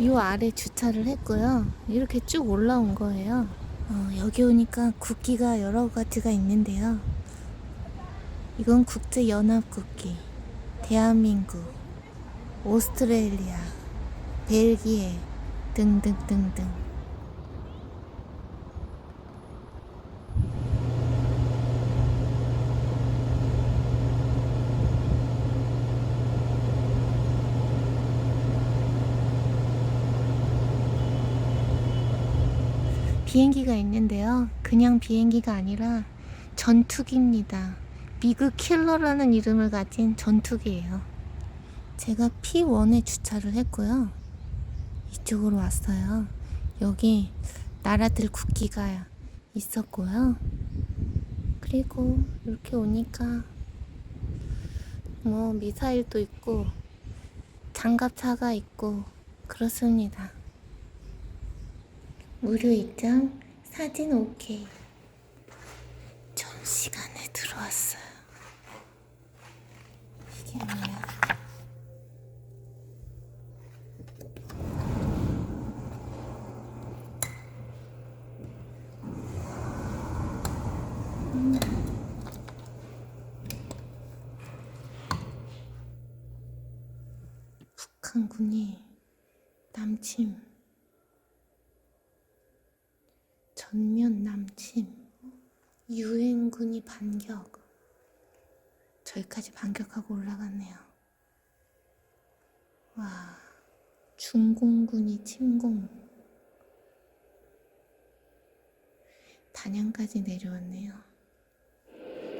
이 아래 주차를 했고요. 이렇게 쭉 올라온 거예요. 어, 여기 오니까 국기가 여러 가지가 있는데요. 이건 국제연합 국기, 대한민국, 오스트레일리아, 벨기에 등등등등. 비행기가 있는데요. 그냥 비행기가 아니라 전투기입니다. 미그 킬러라는 이름을 가진 전투기예요. 제가 P1에 주차를 했고요. 이쪽으로 왔어요. 여기 나라들 국기가 있었고요. 그리고 이렇게 오니까 뭐 미사일도 있고 장갑차가 있고 그렇습니다. 무료 입장, 사진 오케이. 전 시간에 들어왔어요. 이게 뭐야? 음. 북한군이 남침 전면 남침 유엔군이 반격. 저기까지 반격하고 올라갔네요. 와 중공군이 침공. 단양까지 내려왔네요.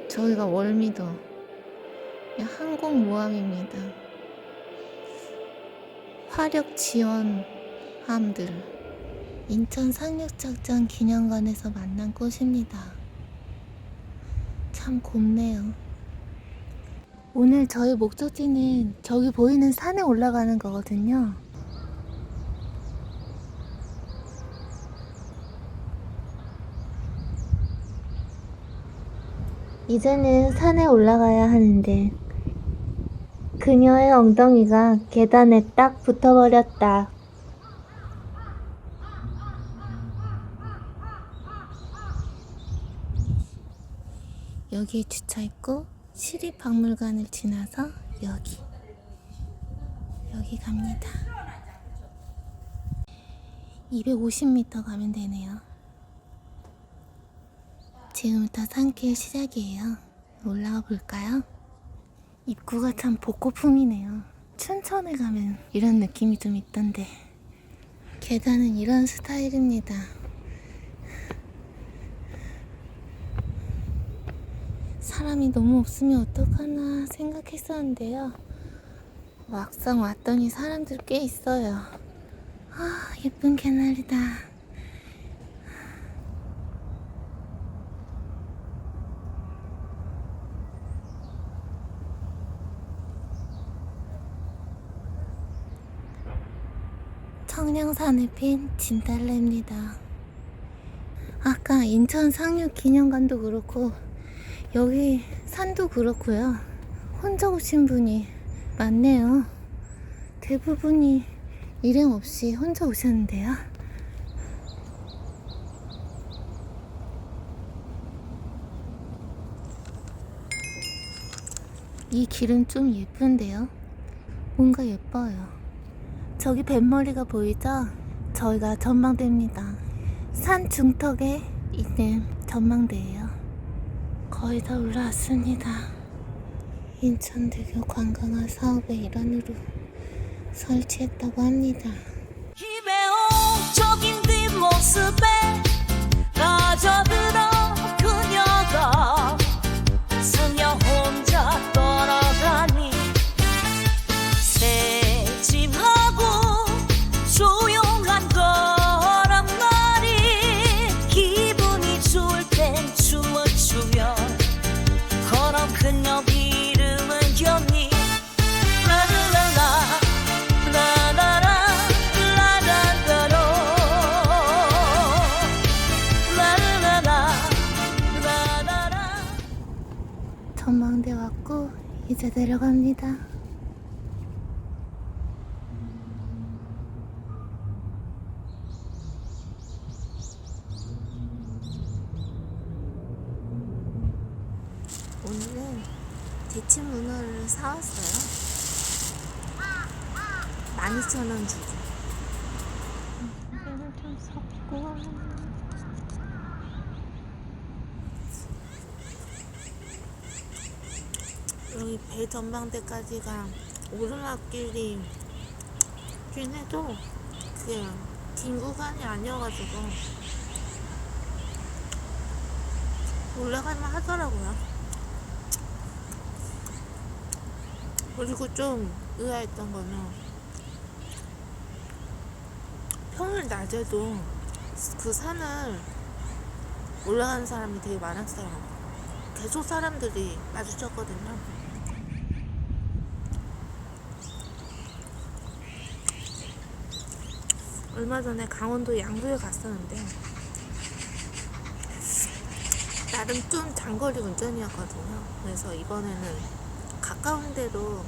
저희가 월미도. 항공모함입니다. 화력 지원 함들 인천 상륙작전 기념관에서 만난 꽃입니다. 참 곱네요. 오늘 저희 목적지는 저기 보이는 산에 올라가는 거거든요. 이제는 산에 올라가야 하는데 그녀의 엉덩이가 계단에 딱 붙어버렸다. 여기에 주차했고 시립박물관을 지나서 여기. 여기 갑니다. 250m 가면 되네요. 지금부터 산길 시작이에요. 올라가 볼까요? 입구가 참 복고풍이네요. 춘천에 가면 이런 느낌이 좀 있던데. 계단은 이런 스타일입니다 사람이 너무 없으면 어떡하나 생각했었는데요. 막상 왔더니 사람들 꽤 있어요. 아, 예쁜 개나리다. 청량산에 핀 진달래입니다. 아까 인천 상륙 기념관도 그렇고 여기 산도 그렇고요. 혼자 오신 분이 많네요. 대부분이 일행 없이 혼자 오셨는데요. 이 길은 좀 예쁜데요. 뭔가 예뻐요. 저기 뱃머리가 보이죠? 저희가 전망대입니다. 산 중턱에 있는 전망대예요. 거의 다 올라왔습니다. 인천대교 관광화 사업의 일환으로 설치했다고 합니다. 이제 내려갑니다. 오늘은 대치 문어를 사왔어요. 12,000원 주고. 여기 배 전망대까지가 오르막길이 긴 해도 그게 긴 구간이 아니어가지고 올라갈만 하더라고요. 그리고 좀 의아했던 거는 평일 낮에도 그 산을 올라가는 사람이 되게 많았어요. 계속 사람들이 마주쳤거든요. 얼마 전에 강원도 양구에 갔었는데 나름 좀 장거리 운전이었거든요. 그래서 이번에는 가까운 데로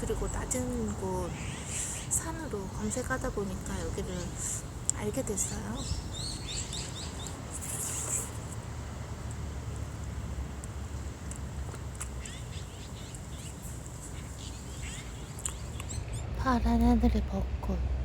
그리고 낮은 곳 산으로 검색하다 보니까 여기를 알게 됐어요. 파란 하늘의 벚꽃